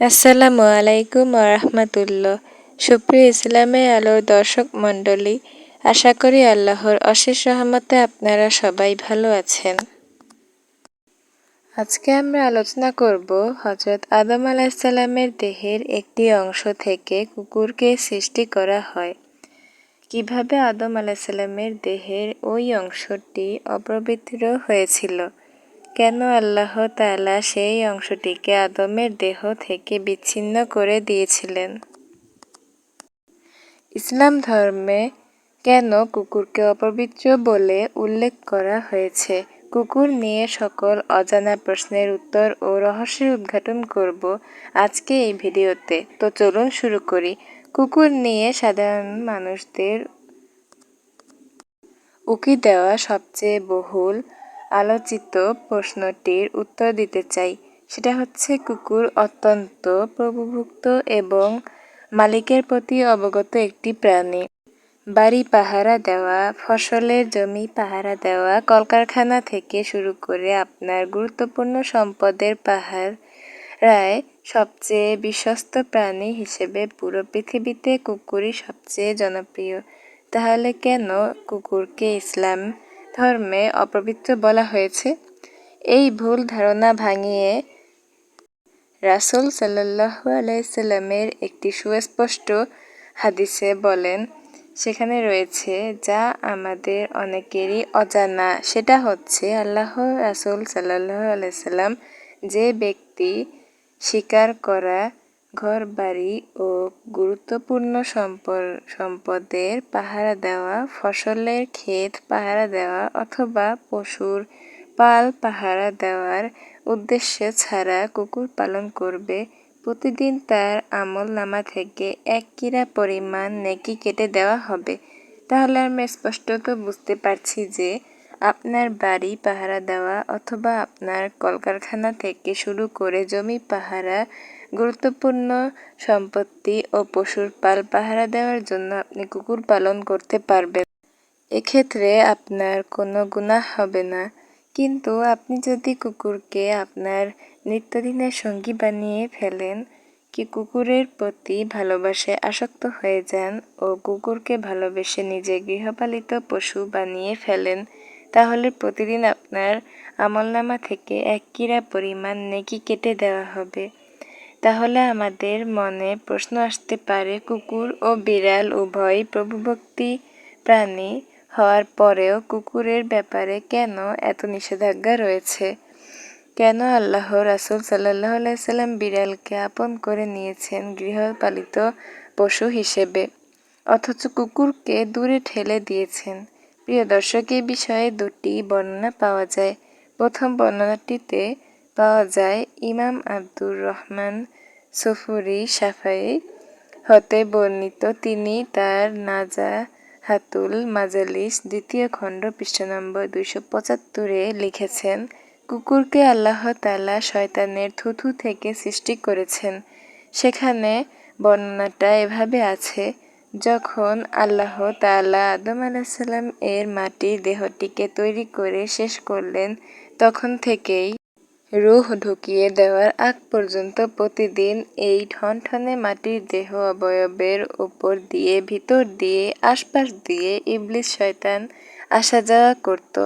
আসসালামু আলাইকুম রহমতুল্লাহ সুপ্রিয় ইসলামের আলোর দর্শক মণ্ডলী, আশা করি আল্লাহর অশেষ রহমতে আপনারা সবাই ভালো আছেন। আজকে আমরা আলোচনা করব হজরত আদম আলাহিসাল্লামের দেহের একটি অংশ থেকে কুকুরকে সৃষ্টি করা হয়। কীভাবে আদম আলাহিসাল্লামের দেহের ওই অংশটি অপবিত্র হয়েছিল? কেন আল্লাহ তাআলা সেই অংশটিকে আদমের দেহ থেকে বিচ্ছিন্ন করে দিয়েছিলেন? ইসলাম ধর্মে কেন কুকুরকে অপবিত্র বলে উল্লেখ করা হয়েছে? কুকুর নিয়ে সকল অজানা প্রশ্নের উত্তর ও রহস্যের উদ্ঘাটন করব আজকে এই ভিডিওতে। তো চলুন শুরু করি। কুকুর নিয়ে সাধারণ মানুষদের উকি দেওয়া সবচেয়ে বহুল আলোচিত প্রশ্নটির উত্তর দিতে চাই। সেটা হচ্ছে, কুকুর অত্যন্ত প্রভুভুক্ত এবং মালিকের প্রতি অবগত একটি প্রাণী। বাড়ি পাহারা দেওয়া, ফসলের জমি পাহারা দেওয়া, কলকারখানা থেকে শুরু করে আপনার গুরুত্বপূর্ণ সম্পদের পাহারায় সবচেয়ে বিশ্বস্ত প্রাণী হিসেবে পুরো পৃথিবীতে কুকুরই সবচেয়ে জনপ্রিয়। তাহলে কেন কুকুরকে ইসলাম ধর্মে অপবিত্র বলা হয়েছে। এই ভুল ধারণা ভাঙিয়ে রাসুল সাল্লাহ আলাইসাল্লামের একটি সুস্পষ্ট হাদিসে বলেন, সেখানে রয়েছে, যা আমাদের অনেকেরই অজানা। সেটা হচ্ছে আল্লাহ রাসুল সাল্লাহ আলাইসাল্লাম যে ব্যক্তি স্বীকার করা ঘর বাড়ি ও গুরুত্বপূর্ণ সম্পদের পাহারা দেওয়া, ফসলের ক্ষেত পাহারা দেওয়া অথবা পশুর পাল পাহারা দেওয়ার উদ্দেশ্যে ছাড়া কুকুর পালন করবে। প্রতিদিন তার আমল নামা থেকে এক কিরা পরিমাণ নেকি কেটে দেওয়া হবে। তাহলে আমরা স্পষ্টত বুঝতে পারছি যে আপনার বাড়ি পাহারা দেওয়া অথবা আপনার কলকারখানা থেকে শুরু করে জমি পাহারা গুরুত্বপূর্ণ সম্পত্তি ও পশুর পাল পাহারা দেওয়ার জন্য আপনি কুকুর পালন করতে পারবেন। এক্ষেত্রে আপনার কোনো গুনাহ হবে না। কিন্তু আপনি যদি কুকুরকে আপনার নিত্যদিনের সঙ্গী বানিয়ে ফেলেন, কি কুকুরের প্রতি ভালোবাসে আসক্ত হয়ে যান ও কুকুরকে ভালোবেসে নিজে গৃহপালিত পশু বানিয়ে ফেলেন, তাহলে প্রতিদিন আপনার আমলনামা থেকে এক কিরা পরিমাণ নেকি কেটে দেওয়া হবে। তাহলে আমাদের মনে প্রশ্ন আসতে পারে, কুকুর ও বিড়াল উভয় প্রভুভক্তি প্রাণী হওয়ার পরেও কুকুরের ব্যাপারে কেন এত নিষেধাজ্ঞা রয়েছে? কেন আল্লাহ রাসুল সাল্লাহ আলাইসাল্লাম বিড়ালকে আপন করে নিয়েছেন গৃহপালিত পশু হিসেবে? অথচ কুকুরকে দূরে ঠেলে দিয়েছেন। প্রিয় দর্শক এই বিষয়ে দুটি বর্ণনা পাওয়া যায়। প্রথম বর্ণনাটিতে পাওয়া যায়। ইমাম আব্দুর রহমান সফুরি সাফাই হতে বর্ণিত, তিনি তার নাজা হাতুল মাজালিস দ্বিতীয় খণ্ড পৃষ্ঠ নম্বর দুইশো পঁচাত্তরে লিখেছেন, কুকুরকে আল্লাহ তালা শয়তানের থুথু থেকে সৃষ্টি করেছেন। সেখানে বর্ণনাটা এভাবে আছে, যখন আল্লাহ তালা আদম আলাহিসাল্লাম এর মাটির দেহটিকে তৈরি করে শেষ করলেন, তখন থেকেই রুহ ঢুকিয়ে দেওয়ার আগ পর্যন্ত প্রতিদিন এই ঠনঠনে মাটির দেহ অবয়বের উপর দিয়ে ভিতর দিয়ে, আশপাশ দিয়ে ইবলিস শয়তান আসা যাওয়া করত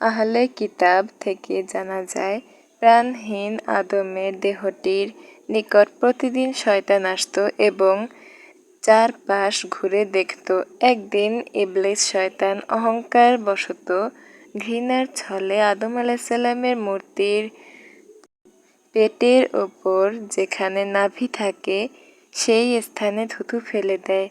আহলে কিতাব থেকে জানা যায় প্রাণহীন আদমের দেহটির নিকট প্রতিদিন শয়তান আসত এবং চারপাশ ঘুরে দেখত। একদিন ইবলিস শয়তান অহংকার বশত ঘৃণার ছলে আদম আলাহিসাল্লামের মূর্তির পেটের ওপর যেখানে নাভি থাকে, সেই স্থানে থুতু ফেলে দেয়।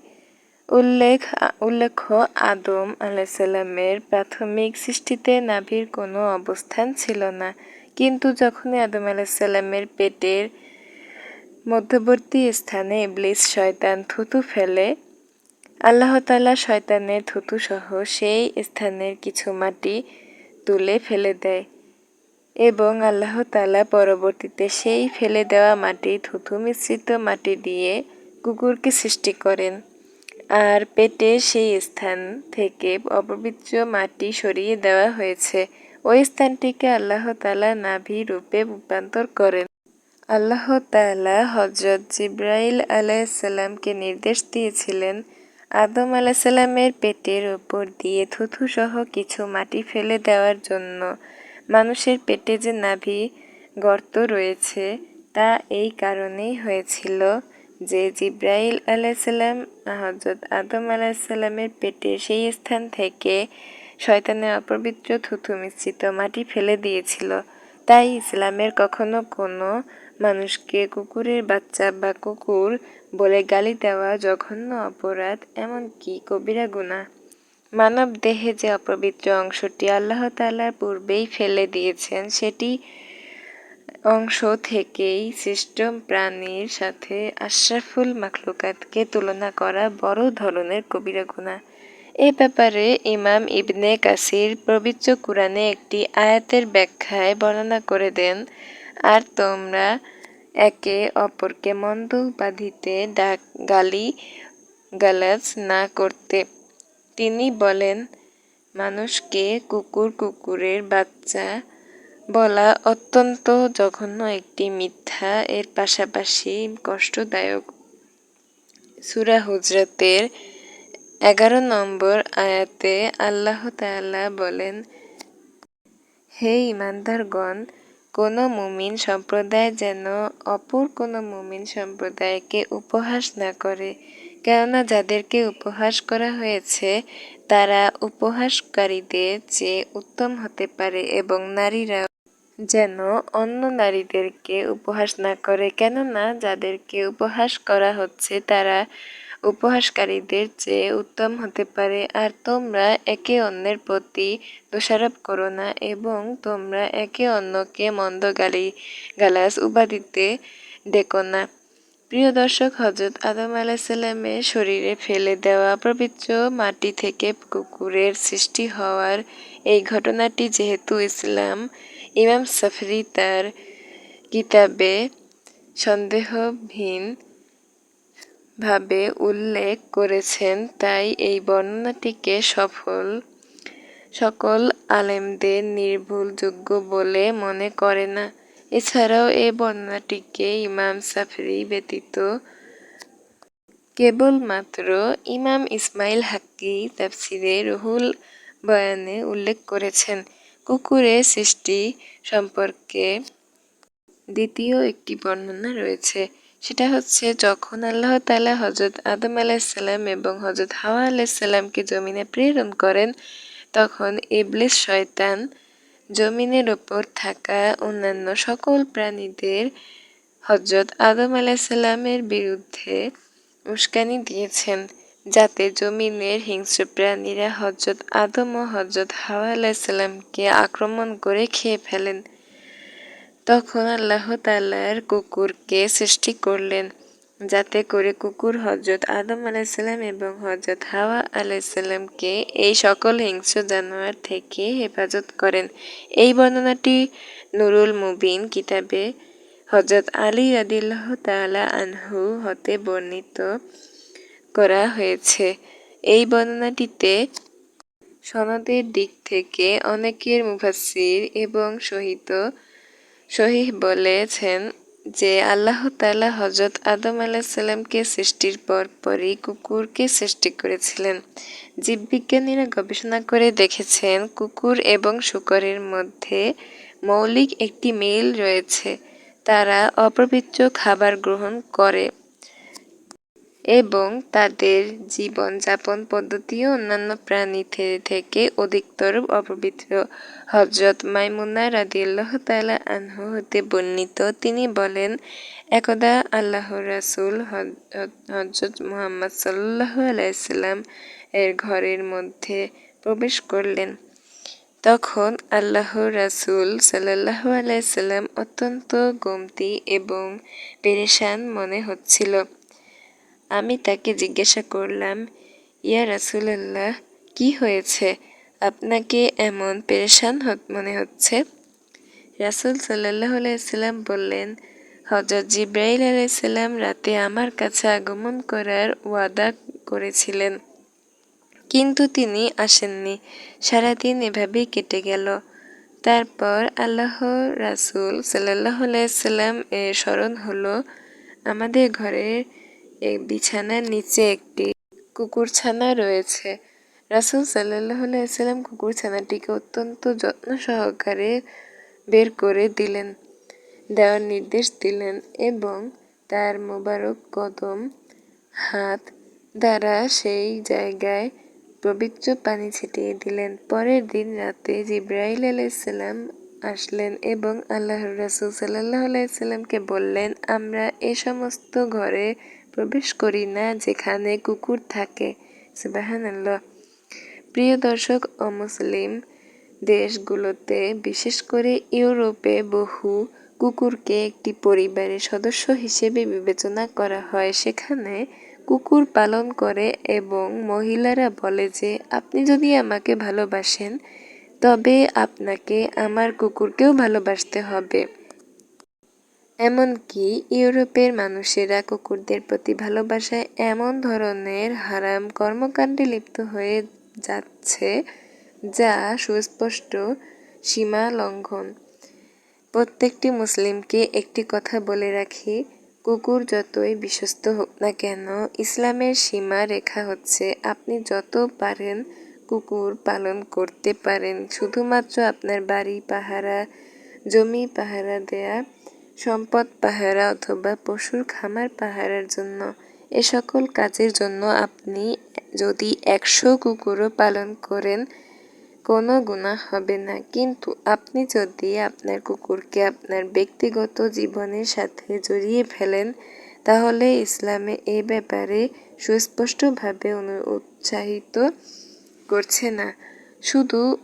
উল্লেখ, উল্লেখ্য, আদম আলাহিসাল্লামের প্রাথমিক সৃষ্টিতে নাভির কোনো অবস্থান ছিল না। কিন্তু যখনই আদম আলাহিসাল্লামের পেটের মধ্যবর্তী স্থানে ইবলিস শয়তান থুতু ফেলে আল্লাহ তালা শয়তানের থুতুসহ সেই স্থানের কিছু মাটি তুলে ফেলে দেয় এবং আল্লাহ তালা পরবর্তীতে সেই ফেলে দেওয়া মাটি থুথু মিশ্রিত মাটি দিয়ে কুকুরকে সৃষ্টি করেন। আর পেটের সেই স্থান থেকে অপবিত্র মাটি সরিয়ে দেওয়া হয়েছে। ওই স্থানটিকে আল্লাহ তালা নাভি রূপে রূপান্তর করেন। আল্লাহ তালা হজরত জিব্রাইল আলাইসাল্লামকে নির্দেশ দিয়েছিলেন আদম আলাইসাল্লামের পেটের ওপর দিয়ে থুথু সহ কিছু মাটি ফেলে দেওয়ার জন্য মানুষের পেটে যে নাভি গর্ত রয়েছে, তা এই কারণেই হয়েছিল যে জিব্রাইল আলাইসাল্লাম হজরত আদম আলাইসাল্লামের পেটে সেই স্থান থেকে শয়তানের অপবিত্র থুথু মিশ্রিত মাটি ফেলে দিয়েছিল। তাই ইসলামের কখনো কোনো মানুষকে কুকুরের বাচ্চা বা কুকুর বলে গালি দেওয়া জঘন্য অপরাধ, এমনকি কবিরা গুণা। মানব দেহে যে অপবিত্র অংশটি আল্লাহ তালার পূর্বেই ফেলে দিয়েছেন, সেটি অংশ থেকেই সৃষ্ট প্রাণীর সাথে আশরাফুল মাখলুকাতকে তুলনা করা বড় ধরনের কবিরা গুণা। এ ব্যাপারে ইমাম ইবনে কাসির পবিত্র কুরআনে একটি আয়াতের ব্যাখ্যায় বর্ণনা করে দেন, আর তোমরা একে অপরকে মন্দ উপাধিতে ডাক, গালি, গালাজ না করতে। তিনি বলেন, মানুষকে কুকুর কুকুরের বাচ্চা বলা অত্যন্ত জঘন্য একটি মিথ্যা। এর পাশাপাশি কষ্টদায়ক। সুরা হুজরাতের এগারো নম্বর আয়াতে আল্লাহ তাআলা বলেন, হে ইমানদারগণ কোনো মুমিন সম্প্রদায় যেন অপর কোনো মুমিন সম্প্রদায়কে উপহাস না করে, কেননা যাদেরকে উপহাস করা হয়েছে, তারা উপহাসকারীদের চেয়ে উত্তম হতে পারে এবং নারীরা যেন অন্য নারীদেরকে উপহাস না করে, কেননা যাদেরকে উপহাস করা হচ্ছে, তারা উপহাসকারীদের চেয়ে উত্তম হতে পারে। আর তোমরা একে অন্যের প্রতি দোষারোপ করো না এবং তোমরা একে অন্যকে মন্দ গালি গালাস উপাধিতে ডেকো না। প্রিয় দর্শক হজরত আদম আলাহিসাল্লামের শরীরে ফেলে দেওয়া পবিত্র মাটি থেকে কুকুরের সৃষ্টি হওয়ার এই ঘটনাটি যেহেতু ইসলাম, ইমাম সাফরি তার কিতাবে সন্দেহহীন ভাবে উল্লেখ করেছেন, তাই এই বর্ণনাটিকে সফল সকল আলেমদের নির্ভুলযোগ্য বলে মনে করে না। এছাড়াও এই বর্ণনাটিকে ইমাম সাফরি ব্যতীত কেবলমাত্র ইমাম ইসমাইল হাক্কি তাফসিরে রুহুল বয়ানে উল্লেখ করেছেন। কুকুরের সৃষ্টি সম্পর্কে দ্বিতীয় একটি বর্ণনা রয়েছে। সেটা হচ্ছে যখন আল্লাহ তালা হজরত আদম আলাইসাল্লাম এবং হজরত হাওয়া আলাইসাল্লামকে জমিনে প্রেরণ করেন, তখন ইবলিস শয়তান জমিনের ওপর থাকা অন্যান্য সকল প্রাণীদের হজরত আদম আলাইসাল্লামের বিরুদ্ধে উস্কানি দিয়েছেন, যাতে জমিনের হিংস্র প্রাণীরা হজরত আদম ও হজরত হাওয়া আলাইসাল্লামকে আক্রমণ করে খেয়ে ফেলেন। তখন আল্লাহ তাল্লার কুকুরকে সৃষ্টি করলেন, যাতে করে কুকুর হজরত আদম আলাইসাল্লাম এবং হজরত হাওয়া আলাইসাল্লামকে এই সকল হিংস্র জানোয়ার থেকে হেফাজত করেন। এই বর্ণনাটি নুরুল মুবিন কিতাবে হজরত আলী আদিল্লাহ তালা আনহু হতে বর্ণিত করা হয়েছে। এই বর্ণনাটিতে সনদের দিক থেকে অনেকের মুফাসির এবং সহিত শহীদ বলেছেন যে আল্লাহ তালা হজরত আদম আলাহিসাল্লামকে সৃষ্টির পর পরই কুকুরকে সৃষ্টি করেছিলেন। জীববিজ্ঞানীরা গবেষণা করে দেখেছেন কুকুর এবং শুকরের মধ্যে মৌলিক একটি মিল রয়েছে। তারা অপবিত্র খাবার গ্রহণ করে। এবং তাদের জীবনযাপন পদ্ধতিও অন্যান্য প্রাণী থেকে অধিকতর অপবিত্র। হজরত মাইমুনা রাদিয়াল্লাহ তালা আনহু হতে বর্ণিত, তিনি বলেন, একদা আল্লাহ রাসুল হজরত মুহাম্মদ সাল্লাহ আলাইসাল্লাম এর ঘরের মধ্যে প্রবেশ করলেন। তখন আল্লাহ রাসুল সাল্লাহ আলাইসাল্লাম অত্যন্ত গমতি এবং পেরেশান মনে হচ্ছিল। আমি তাকে জিজ্ঞাসা করলাম, ইয়া রাসুলাল্লাহ, কি হয়েছে? আপনাকে এমন পেরেশান মনে হচ্ছে? রাসুল সাল্লাহ আলাইসাল্লাম বললেন হজরত জিব্রাইল আলাইসাল্লাম রাতে আমার কাছে আগমন করার ওয়াদা করেছিলেন, কিন্তু তিনি আসেননি। সারাদিন এভাবেই কেটে গেল। তারপর আল্লাহ রাসুল সাল্লাহ সাল্লাম এর স্মরণ হলো, আমাদের ঘরের এই বিছানার নিচে একটি কুকুরছানা রয়েছে। রাসুল সাল্লাহ সাল্লাম কুকুরছানাটিকে অত্যন্ত যত্ন সহকারে বের করে দিলেন, দেওয়ার নির্দেশ দিলেন এবং তার মোবারক কদম, হাত দ্বারা সেই জায়গায় পবিত্র পানি ছিটিয়ে দিলেন। পরের দিন রাতে জিব্রাইল আলাইসাল্লাম আসলেন এবং আল্লাহর রাসুল সাল্লাহ আলাইসাল্লামকে বললেন, আমরা এ সমস্ত ঘরে প্রবেশ করি না, যেখানে কুকুর থাকে। সুবাহানাল্লাহ। প্রিয় দর্শক অমুসলিম দেশগুলোতে বিশেষ করে ইউরোপে বহু কুকুরকে একটি পরিবারের সদস্য হিসেবে বিবেচনা করা হয়। সেখানে কুকুর পালন করে এবং মহিলারা বলে যে, আপনি যদি আমাকে ভালোবাসেন, তবে আপনাকে আমার কুকুরকেও ভালোবাসতে হবে। এমনকি ইউরোপের মানুষেরা কুকুরদের প্রতি ভালোবাসায় এমন ধরনের হারাম কর্মকাণ্ডে লিপ্ত হয়ে যাচ্ছে যা সুস্পষ্ট সীমা লঙ্ঘন। প্রত্যেকটি মুসলিমকে একটি কথা বলে রাখি, কুকুর যতই বিশ্বস্ত হোক না কেন, ইসলামের সীমা রেখা হচ্ছে আপনি যত পারেন কুকুর পালন করতে পারেন। শুধুমাত্র আপনার বাড়ি, পাহারা, জমি পাহারা দেয়া সম্পদ, পাহারা অথবা পশুর খামার পাহারার জন্য। এ সকল কাজের জন্য আপনি যদি একশো কুকুরও পালন করেন, কোনো গুণা হবে না। কিন্তু আপনি যদি আপনার কুকুরকে আপনার ব্যক্তিগত জীবনের সাথে জড়িয়ে ফেলেন, তাহলে ইসলামে এ ব্যাপারে সুস্পষ্টভাবে উৎসাহিত করছে না। শুধু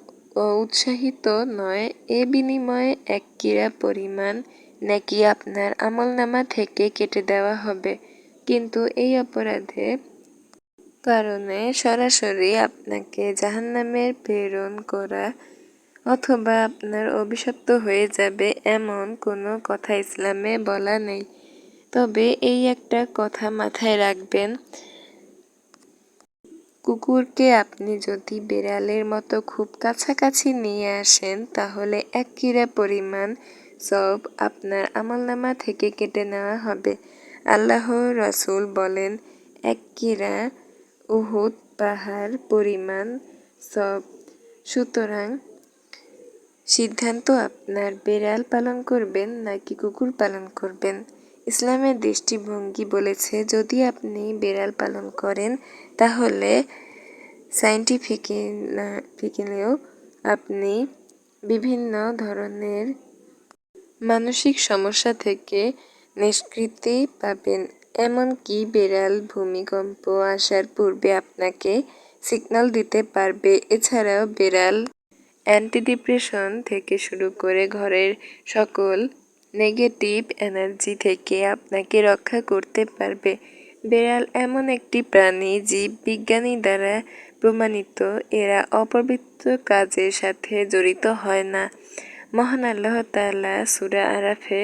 উৎসাহিত নয়, এ বিনিময়ে এক ক্রীড়া পরিমাণ নাকি আপনার আমলনামা থেকে কেটে দেওয়া হবে? কিন্তু এই অপরাধে কারণে সরাসরি আপনাকে জাহান্নামের প্রেরণ করা অথবা আপনার অভিশপ্ত হয়ে যাবে এমন কোনো কথা ইসলামে বলা নেই। তবে এই একটা কথা মাথায় রাখবেন, কুকুরকে আপনি যদি বেড়ালের মতো খুব কাছাকাছি নিয়ে আসেন, তাহলে এক কিরা পরিমাণ সব আপনার আমলনামা থেকে কেটে নেওয়া হবে। আল্লাহ রসুল বলেন, এক কিরা উহুদ পাহাড় পরিমাণ সব। সুতরাং সিদ্ধান্ত আপনার বেড়াল পালন করবেন নাকি কুকুর পালন করবেন? ইসলামের দৃষ্টিভঙ্গি বলেছে, যদি আপনি বেড়াল পালন করেন, তাহলে সাইন্টিফিক্যালিও আপনি বিভিন্ন ধরনের মানসিক সমস্যা থেকে নিষ্কৃতি পাবেন। এমনকি বিড়াল ভূমিকম্প আসার পূর্বে আপনাকে সিগন্যাল দিতে পারবে। এছাড়াও বিড়াল অ্যান্টিডিপ্রেশন থেকে শুরু করে ঘরের সকল নেগেটিভ এনার্জি থেকে আপনাকে রক্ষা করতে পারবে। বিড়াল এমন একটি প্রাণী জীব বিজ্ঞানী দ্বারা প্রমাণিত। এরা অপবিত্র কাজের সাথে জড়িত হয় না। মহান আল্লাহ তালা সুরা আরাফে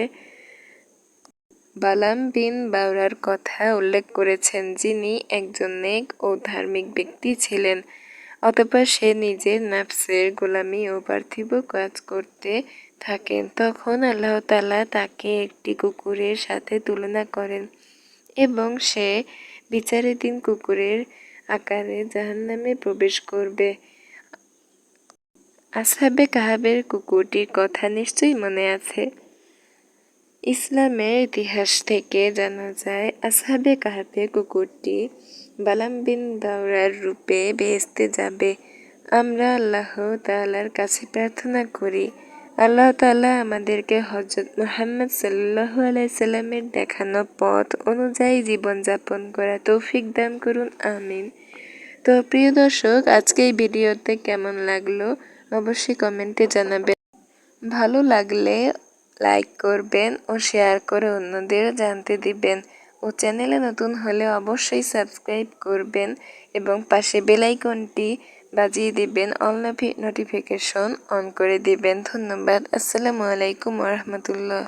বালাম বিন বাউরার কথা উল্লেখ করেছেন যিনি একজন নেক ও ধার্মিক ব্যক্তি ছিলেন। অতপর সে নিজের নাফসের গোলামি ও পার্থিব কাজ করতে থাকেন। তখন আল্লাহ তালা তাকে একটি কুকুরের সাথে তুলনা করেন এবং সে বিচারের দিন কুকুরের আকারে জাহান্নামে প্রবেশ করবে। আসহাবে কাহাবের কুকুরটির কথা নিশ্চয়ই মনে আছে। ইসলামের ইতিহাস থেকে জানা যায় আসহাবে কাহাবে কুকুরটি বালাম বিন দাওরার রূপে বেহেস্তে যাবে। আমরা আল্লাহ তালার কাছে প্রার্থনা করি, আল্লাহ তালা আমাদেরকে হজরত মোহাম্মদ সাল্লাহ আলাইসাল্লামের দেখানো পথ অনুযায়ী জীবনযাপন করা তৌফিক দান করুন, আমিন। তো প্রিয় দর্শক, আজকে এই ভিডিওতে কেমন লাগল? অবশ্যই কমেন্টে জানাবেন। ভালো লাগলে লাইক করবেন ও শেয়ার করে অন্যদের জানতে দিবেন। ও চ্যানেলে নতুন হলে অবশ্যই সাবস্ক্রাইব করবেন এবং পাশে বেলাইকনটি বাজিয়ে দিবেন। অল নোটিফিকেশন অন করে দিবেন। ধন্যবাদ। আসসালামু আলাইকুম রহমতুল্লাহ।